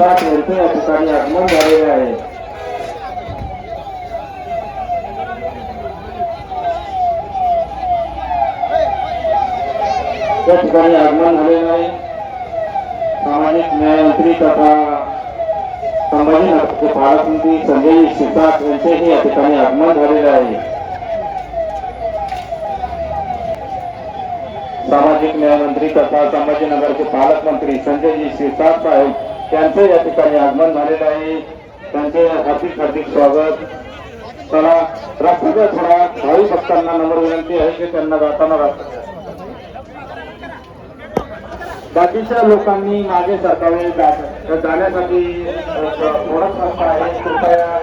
शिरसाट यांचे या ठिकाणी आगमन झालेले आहे त्या ठिकाणी आगमन झालेलं आहे सामाजिक न्यायमंत्री तथा संभाजीनगरचे पालकमंत्री संजय शिरसाट यांचेही या ठिकाणी आगमन झालेले आहे सामाजिक न्याय मंत्री तथा संभाजीनगरचे पालकमंत्री संजयजी शिरसाट साहेब यांचे या ठिकाणी आगमन झालेले आहे. त्यांचे हार्दिक हार्दिक स्वागत. चला रस्त्याच्या थोडा भावी भक्तांना नम्र विनंती आहे की त्यांना जाताना रस्ता बाकीच्या लोकांनी मागे सरकावे जाण्यासाठी थोडाच रस्ता आहे. कृपया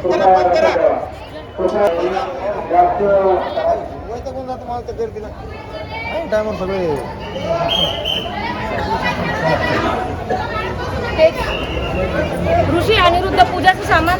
कृपया. कृपया जास्त सगळे ऋषी अनिरुद्ध पूजाचं सामान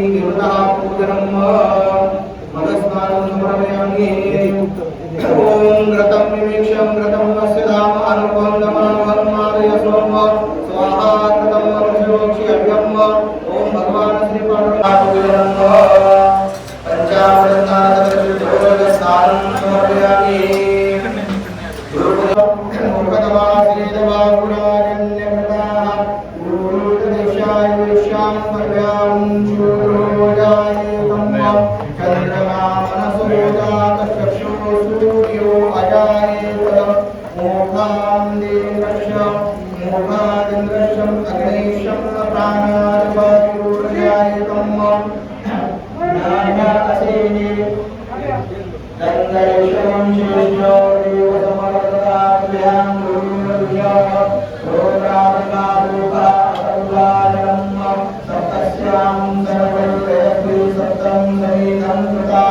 महामुनि देवता पूजनम् मधुस्नानं समर्पयामि दन्दरेशं शिष्यो देवसमर्ददाभ्यां गुरुर्भ्यो रोगामकारूपा सर्वालयं सप्तस्यां सर्वैरस्मै सप्तं समेतं कृताः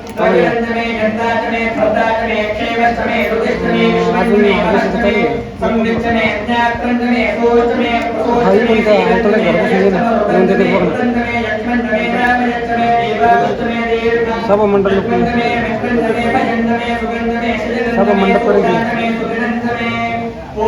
भगवन्तमे जन्ताचमे भद्राचमे क्षेमचमे रुदिष्टमे विश्वचमे वरचमे संदिष्टमे ज्ञात्रमे सोचमे हाई पण त्या हाताला घरबसले ना, येऊन देते बघ ना. प्रसोचमे यक्षमंडमे रामयक्षमे देवास्तमे दीर्घ सभा मंडप लोक सुगंधमे विष्णुंधमे भजंधमे सुगंधमे सभा मंडप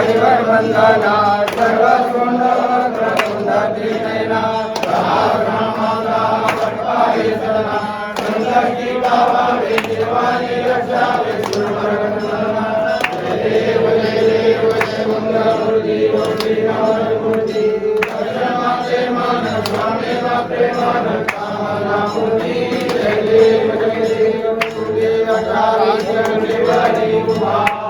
हरिवर वंदना सर्व सुंदरैना रामाला पटपाई देव देव देव देव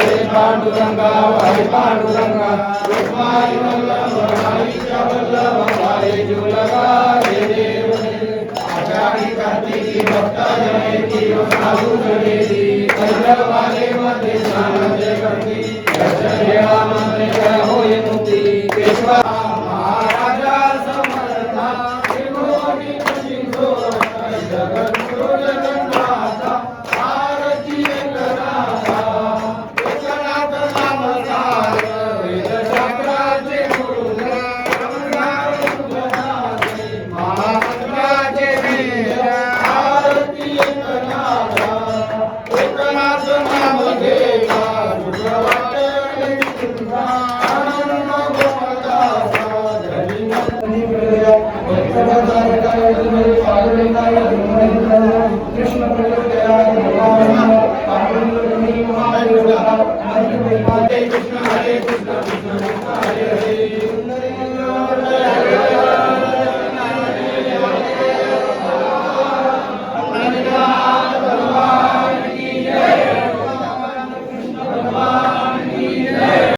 పాండురంగా హరి పాండురంగా విస్మాయి వల్లభ హరి వల్లభ హరి జులగా ఆచారి కార్తీకి భక్త జనేతి సాధు జనేతి కైలవాలే మధ్య స్నానం చేయండి దర్శన మంత్రి Amén.